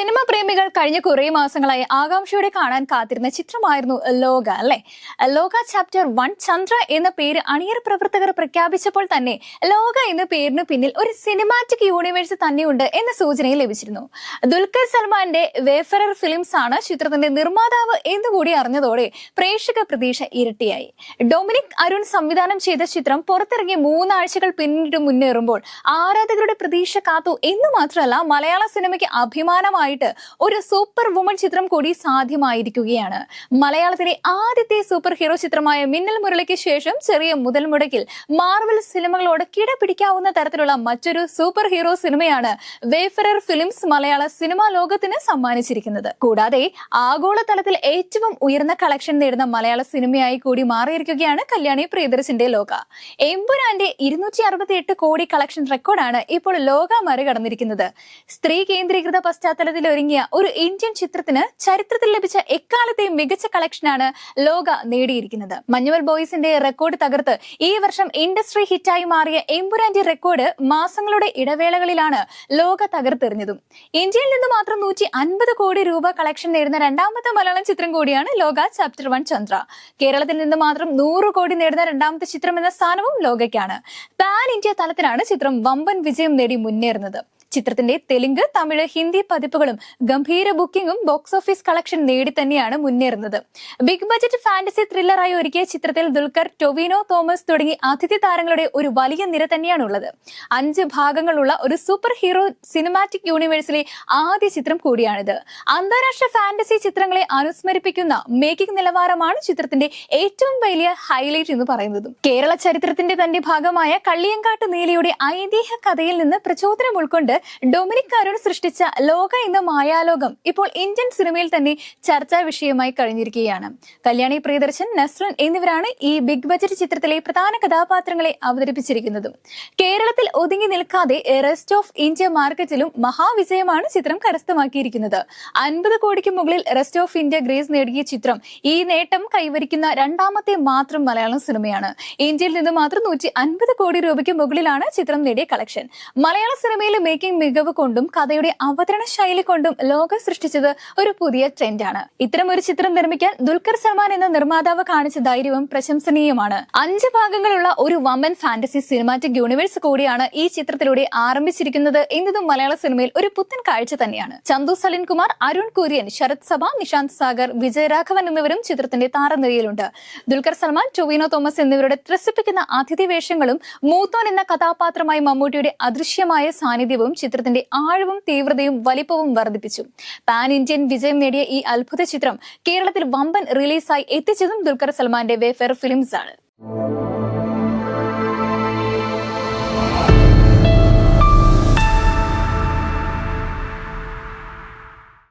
Cinema പ്രേമികൾ കഴിഞ്ഞ കുറേ മാസങ്ങളായി ആകാംക്ഷയോടെ കാണാൻ കാത്തിരുന്ന ചിത്രമായിരുന്നു ലോക അല്ലെ? ലോക ചാപ്റ്റർ വൺ ചന്ദ്ര എന്ന പേര് അണിയർ പ്രവർത്തകർ പ്രഖ്യാപിച്ചപ്പോൾ തന്നെ ലോക എന്ന പേരിന് പിന്നിൽ ഒരു സിനിമാറ്റിക് യൂണിവേഴ്സ് തന്നെയുണ്ട് എന്ന സൂചനയും ലഭിച്ചിരുന്നു. ദുൽഖർ സൽമാന്റെ വേഫറർ ഫിലിംസ് ആണ് ചിത്രത്തിന്റെ നിർമ്മാതാവ് എന്നുകൂടി അറിഞ്ഞതോടെ പ്രേക്ഷക പ്രതീക്ഷ ഇരട്ടിയായി. ഡൊമിനിക് അരുൺ സംവിധാനം ചെയ്ത ചിത്രം പുറത്തിറങ്ങി മൂന്നാഴ്ചകൾ പിന്നിട്ട് മുന്നേറുമ്പോൾ ആരാധകരുടെ പ്രതീക്ഷ കാത്തു എന്ന് മാത്രമല്ല മലയാള സിനിമയ്ക്ക് അഭിമാനമായിട്ട് ഒരു സൂപ്പർ വുമൺ ചിത്രം കൂടി സാധ്യമായിരിക്കുകയാണ്. മലയാളത്തിലെ ആദ്യത്തെ സൂപ്പർ ഹീറോ ചിത്രമായ മിന്നൽ മുരളിക്ക് ശേഷം ചെറിയ മുതൽ മുടക്കിൽ മാർവൽ സിനിമകളോട് കിടപിടിക്കാവുന്ന തരത്തിലുള്ള മറ്റൊരു സൂപ്പർ ഹീറോ സിനിമയാണ് വേഫറർ ഫിലിംസ് മലയാള സിനിമാ ലോകത്തിന് സമ്മാനിച്ചിരിക്കുന്നത്. കൂടാതെ ആഗോളതലത്തിൽ ഏറ്റവും ഉയർന്ന കളക്ഷൻ നേടുന്ന മലയാള സിനിമയായി കൂടി മാറിയിരിക്കുകയാണ് കല്യാണി പ്രിയദർശന്റെ ലോക. എമ്പുരാന്റെ ഇരുന്നൂറ്റി അറുപത്തി എട്ട് കോടി കളക്ഷൻ റെക്കോർഡാണ് ഇപ്പോൾ ലോക മറികടന്നിരിക്കുന്നത്. സ്ത്രീ കേന്ദ്രീകൃത പശ്ചാത്തലത്തിൽ ഒരുങ്ങിയ ഒരു ഇന്ത്യൻ ചിത്രത്തിന് ചരിത്രത്തിൽ ലഭിച്ച എക്കാലത്തെയും മികച്ച കളക്ഷനാണ് ലോക നേടിയിരിക്കുന്നത്. മഞ്ഞുവൽ ബോയ്സിന്റെ റെക്കോർഡ് തകർത്ത് ഈ വർഷം ഇൻഡസ്ട്രി ഹിറ്റായി മാറിയ എമ്പുരാന്റെ റെക്കോർഡ് മാസങ്ങളുടെ ഇടവേളകളിലാണ് ലോക തകർത്തെറിഞ്ഞതും. ഇന്ത്യയിൽ നിന്ന് മാത്രം നൂറ്റി അൻപത് കോടി രൂപ കളക്ഷൻ നേടുന്ന രണ്ടാമത്തെ മലയാളം ചിത്രം കൂടിയാണ് ലോക ചാപ്റ്റർ വൺ ചന്ദ്ര. കേരളത്തിൽ നിന്ന് മാത്രം നൂറ് കോടി നേടുന്ന രണ്ടാമത്തെ ചിത്രം എന്ന സ്ഥാനവും ലോകയ്ക്കാണ്. പാൻ ഇന്ത്യ തലത്തിലാണ് ചിത്രം വമ്പൻ വിജയം നേടി മുന്നേറുന്നത്. ചിത്രത്തിന്റെ തെലുങ്ക് തമിഴ് ഹിന്ദി പതിപ്പുകളും ഗംഭീര ബുക്കിംഗും ബോക്സ് ഓഫീസ് കളക്ഷൻ നേടി തന്നെയാണ് മുന്നേറുന്നത്. ബിഗ് ബജറ്റ് ഫാന്റസി ത്രില്ലറായി ഒരുക്കിയ ചിത്രത്തിൽ ദുൽഖർ ടൊവിനോ തോമസ് തുടങ്ങി അതിഥി താരങ്ങളുടെ ഒരു വലിയ നിര തന്നെയാണുള്ളത്. അഞ്ച് ഭാഗങ്ങളുള്ള ഒരു സൂപ്പർ ഹീറോ സിനിമാറ്റിക് യൂണിവേഴ്സിലെ ആദ്യ ചിത്രം കൂടിയാണിത്. അന്താരാഷ്ട്ര ഫാന്റസി ചിത്രങ്ങളെ അനുസ്മരിപ്പിക്കുന്ന മേക്കിംഗ് നിലവാരമാണ് ചിത്രത്തിന്റെ ഏറ്റവും വലിയ ഹൈലൈറ്റ് എന്ന് പറയുന്നത്. കേരള ചരിത്രത്തിന്റെ തന്റെ ഭാഗമായ കള്ളിയങ്കാട്ട് നീലയുടെ ഐതിഹ്യ കഥയിൽ നിന്ന് പ്രചോദനം ഉൾക്കൊണ്ട് ഡൊമിനിക് സൃഷ്ടിച്ച ലോക എന്ന മായാലോകം ഇപ്പോൾ ഇന്ത്യൻ സിനിമയിൽ തന്നെ ചർച്ചാ വിഷയമായി കഴിഞ്ഞിരിക്കുകയാണ്. കല്യാണി പ്രിയദർശൻ നസ്രൻ എന്നിവരാണ് ഈ ബിഗ് ബജറ്റ് ചിത്രത്തിലെ പ്രധാന കഥാപാത്രങ്ങളെ അവതരിപ്പിച്ചിരിക്കുന്നതും. കേരളത്തിൽ ഒതുങ്ങി നിൽക്കാതെ റെസ്റ്റ് ഓഫ് ഇന്ത്യ മാർക്കറ്റിലും മഹാവിജയമാണ് ചിത്രം കരസ്ഥമാക്കിയിരിക്കുന്നത്. അൻപത് കോടിക്ക് മുകളിൽ റെസ്റ്റ് ഓഫ് ഇന്ത്യ ഗ്രേസ് നേടിയ ചിത്രം ഈ നേട്ടം കൈവരിക്കുന്ന രണ്ടാമത്തെ മാത്രം മലയാളം സിനിമയാണ്. ഇന്ത്യയിൽ നിന്ന് മാത്രം നൂറ്റി അൻപത് കോടി രൂപയ്ക്ക് മുകളിലാണ് ചിത്രം നേടിയ കളക്ഷൻ. മലയാള സിനിമയിലെ മേക്കിംഗ് മികവ് കൊണ്ടും കഥയുടെ അവതരണ ശൈലി കൊണ്ടും ലോകം സൃഷ്ടിച്ചത് ഒരു പുതിയ ട്രെൻഡാണ് ഇത്തരം ഒരു ചിത്രം നിർമ്മിക്കാൻ ദുൽഖർ സൽമാൻ എന്ന നിർമ്മാതാവ് കാണിച്ച ധൈര്യവും പ്രശംസനീയമാണ്. അഞ്ച് ഭാഗങ്ങളുള്ള ഒരു വമൻ ഫാന്റസി സിനിമാറ്റിക് യൂണിവേഴ്സ് കൂടിയാണ് ഈ ചിത്രത്തിലൂടെ ആരംഭിച്ചിരിക്കുന്നത് എന്നതും മലയാള സിനിമയിൽ ഒരു പുത്തൻ കാഴ്ച തന്നെയാണ്. ചന്തു സലിൻ കുമാർ അരുൺ കുര്യൻ ശരത് സഭ നിശാന്ത് സാഗർ വിജയരാഘവൻ എന്നിവരും ചിത്രത്തിന്റെ താരനിരയിലുണ്ട്. ദുൽഖർ സൽമാൻ ടൊവിനോ തോമസ് എന്നിവരുടെ ത്രസിപ്പിക്കുന്ന അതിഥി വേഷങ്ങളും മൂത്തോൻ എന്ന കഥാപാത്രമായി മമ്മൂട്ടിയുടെ അദൃശ്യമായ സാന്നിധ്യവും ചിത്രത്തിന്റെ ആഴവും തീവ്രതയും വലിപ്പവും വർദ്ധിപ്പിച്ചു. പാൻ ഇന്ത്യൻ വിജയം നേടിയ ഈ അത്ഭുത ചിത്രം കേരളത്തിൽ വമ്പൻ റിലീസായി എത്തിച്ചതും ദുൽഖർ സൽമാന്റെ വേഫെയർ ഫിലിംസ് ആണ്.